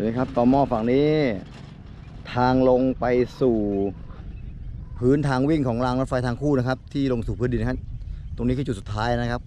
เห็นไหมครับต่อหม้อฝั่งนี้ ทางลงไปสู่พื้นทางวิ่งของรางรถไฟทางคู่นะครับ ที่ลงสู่พื้นดินนะครับตรงนี้คือจุดสุดท้ายนะครับ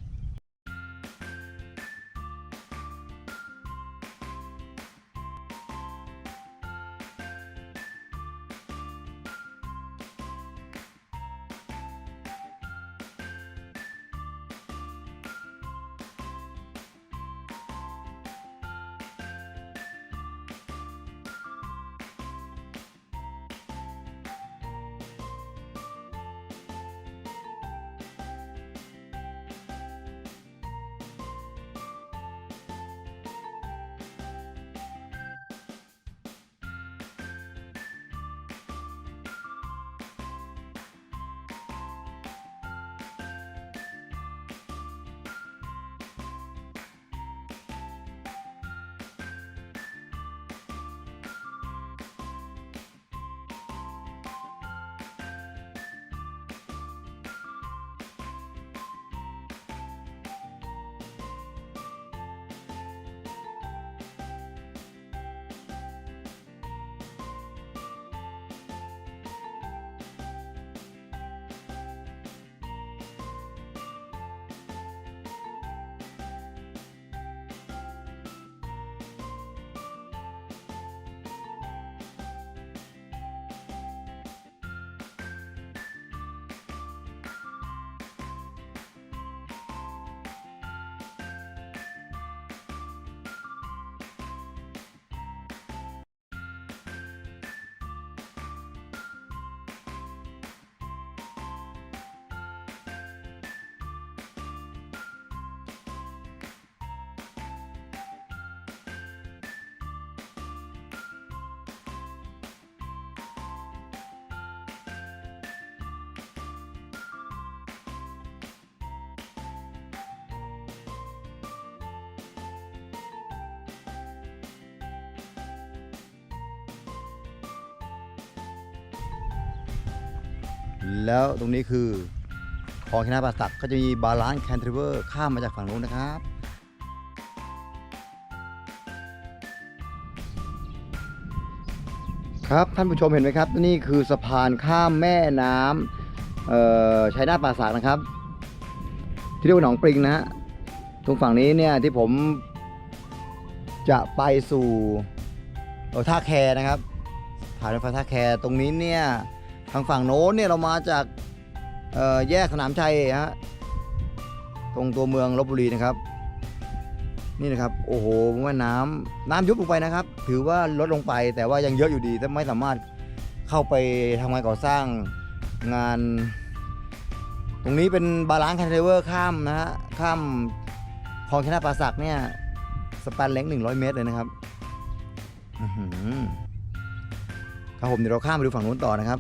แล้วตรงนี้คือคลองชนะป่าสักก็จะมีบาลานซ์แคนทริเวอร์ข้ามมาจากฝั่งนู้นนะครับครับท่านผู้ชมเห็นไหมครับ นี่คือสะพานข้ามแม่น้ำชัยนาทป่าสักนะครับ ที่เรียกว่าหนองปริงนะฮะตรงฝั่งนี้เนี่ยที่ผมจะไปสู่ท่าแคนะครับฐานรถไฟท่าแคตรงนี้เนี่ย ทางฝั่งโน้นเนี่ยเรามาจากแยกสนามชัยฮะตรงตัวเมืองลบบุรีนะครับ นี่นะครับโอ้โหแม่น้ำน้ำยุบลงไปนะครับ ถือว่าลดลงไปแต่ว่ายังเยอะอยู่ดีแต่ไม่สามารถเข้าไปทำงานก่อสร้างงาน ตรงนี้เป็นบาลานซ์คันเทเวอร์ข้ามนะฮะข้ามคลองชนะปราสักเนี่ยสแปนเล็ง100 เมตรเลยนะครับอื้อหือครับผมเดี๋ยวเราข้ามไปดูฝั่งนู้นต่อนะครับ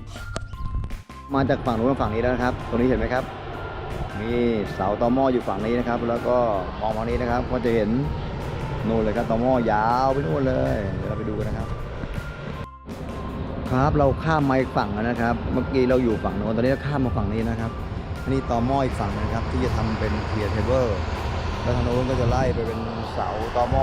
มาจากฝั่งนู้นฝั่งนี้แล้วนะครับ ตรงนี้เห็นไหมครับมีเสาตอหม้ออยู่ฝั่งนี้นะครับ แล้วก็มองฝั่งนี้นะครับ ก็จะเห็นนู่นเลยครับตอหม้อยาวไปนู่นเลยเดี๋ยวเราไปดูกันนะครับ ครับเราข้ามมาอีกฝั่งแล้วนะครับ เมื่อกี้เราอยู่ฝั่งโน้นตอนนี้เราข้ามมาฝั่งนี้นะครับนนี้ตอหม้ออีกฝั่งนะครับ ที่จะทำเป็นเทียร์เทเบิลแล้วทางโน้นก็จะไล่ไปเป็นเสาตอหม้อ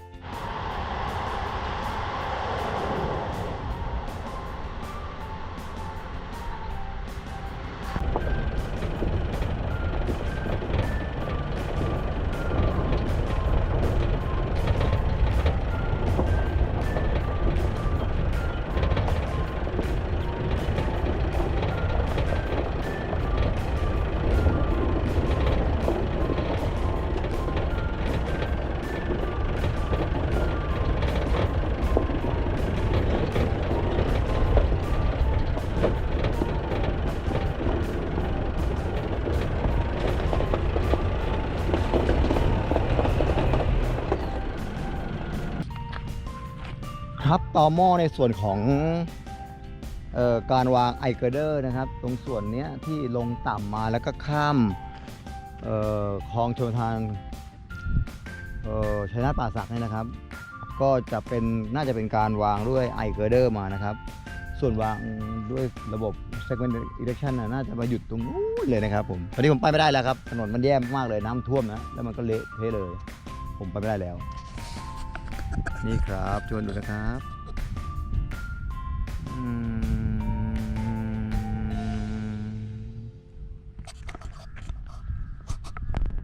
ครับต่อหม้อในส่วนของออการวางไอเกอร์เดอร์นะครับ ตรงส่วนนี้ที่ลงต่ำมาแล้วก็ข้ามคลองชลทานชัยนาทป่าสักเนี่ยนะครับ ก็จะเป็นน่าจะเป็นการวางด้วยไอเกอร์เดอร์มานะครับ ส่วนวางด้วยระบบ segment erection น่ะน่าจะมาหยุดตรงนู้นเลยนะครับผมตอนนี้ผมไปไม่ได้แล้วครับ ถนนมันแย่มากเลยน้ำท่วมนะ แล้วมันก็เละเทะเลย ผมไปไม่ได้แล้ว นี่ครับชวนดูนะครับ อืม